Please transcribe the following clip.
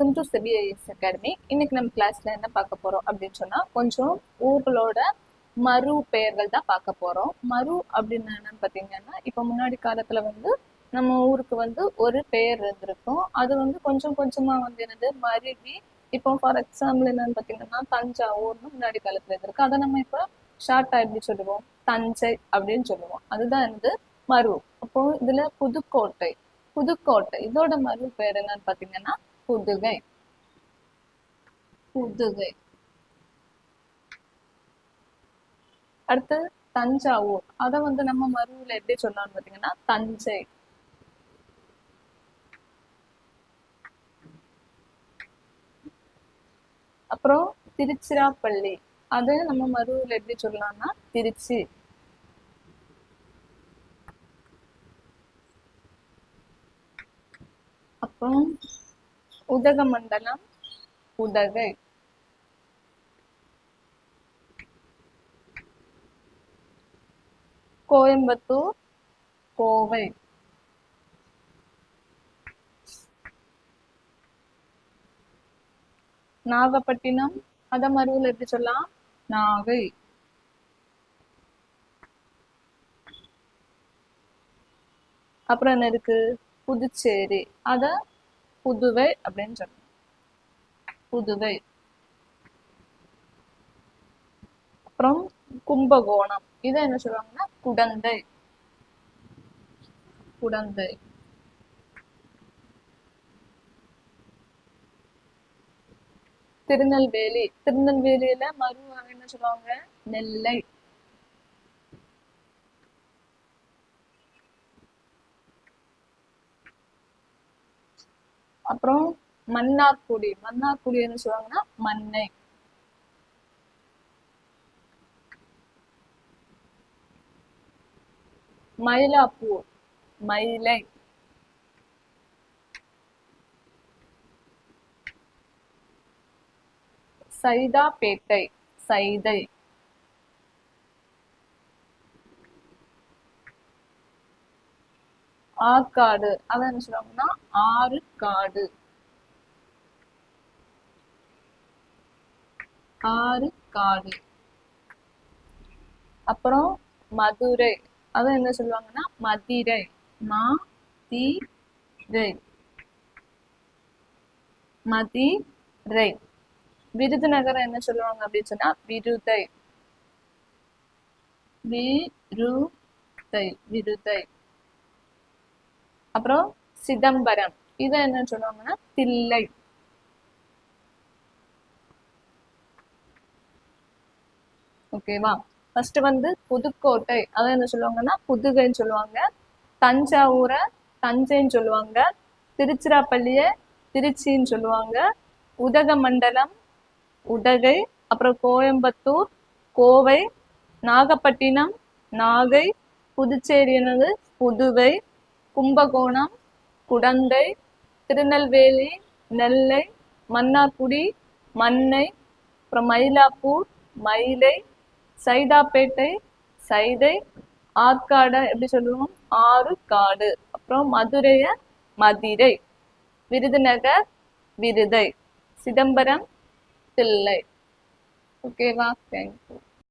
Welcome to சிபிஐஎஸ் academy இன்னைக்கு நம்ம கிளாஸ்ல என்ன பார்க்க போறோம் அப்படின்னு சொன்னா கொஞ்சம் ஊர்களோட மறு பெயர்கள் தான் பார்க்க போறோம். மறு அப்படின்னு என்னன்னு பார்த்தீங்கன்னா இப்போ முன்னாடி காலத்துல வந்து நம்ம ஊருக்கு வந்து ஒரு பெயர் இருந்திருக்கும். அது வந்து கொஞ்சம் கொஞ்சமா வந்து என்னது மருவி. இப்போ ஃபார் எக்ஸாம்பிள் என்னன்னு பார்த்தீங்கன்னா தஞ்சாவூர்னு முன்னாடி காலத்துல இருந்திருக்கு. அதை நம்ம இப்போ ஷார்ட்டா எப்படி சொல்லுவோம்? தஞ்சை அப்படின்னு சொல்லுவோம். அதுதான் என்னது மறு. அப்போ இதுல புதுக்கோட்டை. புதுக்கோட்டை. இதோட மறு பெயர் என்னன்னு பார்த்தீங்கன்னா புதுகை புதுகை அடுத்து தஞ்சாவூர். அதை வந்து நம்ம மருவில் எப்படி சொல்லலாம்னு பார்த்தீங்கன்னா தஞ்சை. அப்புறம் திருச்சிராப்பள்ளி. அது நம்ம மருவில் எப்படி சொல்லலாம்னா திருச்சி. அப்புறம் உதகமண்டலம். உதகை. கோயம்புத்தூர். கோவை. நாகப்பட்டினம். அத மறுவில் எப்படி சொல்லலாம்? நாகை. அப்புறம் என்ன இருக்கு? புதுச்சேரி. அத புதுவை அப்படின்னு சொல்லணும் புதுவை. அப்புறம் கும்பகோணம். இதை என்ன சொல்லுவாங்கன்னா குடந்தை. குடந்தை. திருநெல்வேலி. திருநெல்வேலியில மறு என்ன சொல்லுவாங்க? நெல்லை. அப்புறம் மன்னார்குடி. மன்னார்குடி என்ன சொல்லுவாங்கன்னா மண்ணை. மயிலாப்பூர். மயிலை. சைதாப்பேட்டை. சைதை. ஆற்காடு அத என்ன சொல்லுவாங்கன்னா ஆறு காடு ஆறு காடு அப்புறம் மதுரை. அத என்ன சொல்லுவாங்கன்னா மதிரை. மா தி ரை. மதிரை. விருதுநகரம் என்ன சொல்லுவாங்க அப்படின்னு சொன்னா விருதை. விருதை. விருதை. அப்புறம் சிதம்பரம். இதை என்ன சொல்லுவாங்கன்னா தில்லை. ஓகேவா ஃபர்ஸ்ட் வந்து புதுக்கோட்டை. அதை என்ன சொல்லுவாங்கன்னா புதுகைன்னு சொல்லுவாங்க. தஞ்சாவூரை தஞ்சைன்னு சொல்லுவாங்க. திருச்சிராப்பள்ளிய திருச்சின்னு சொல்லுவாங்க. உதகமண்டலம் உதகை அப்புறம் கோயம்புத்தூர் கோவை நாகப்பட்டினம் நாகை புதுச்சேரி என்னது? புதுவை கும்பகோணம் குடந்தை திருநெல்வேலி நெல்லை மன்னார்குடி மண்ணை அப்புறம் மயிலாப்பூர் மயிலை சைதாப்பேட்டை சைதை ஆற்காடை எப்படி சொல்லுவோம்? ஆறு காடு. அப்புறம் மதுரைய மதிரை. விருதுநகர் விருதை. சிதம்பரம் தில்லை. ஓகேவா தேங்க்யூ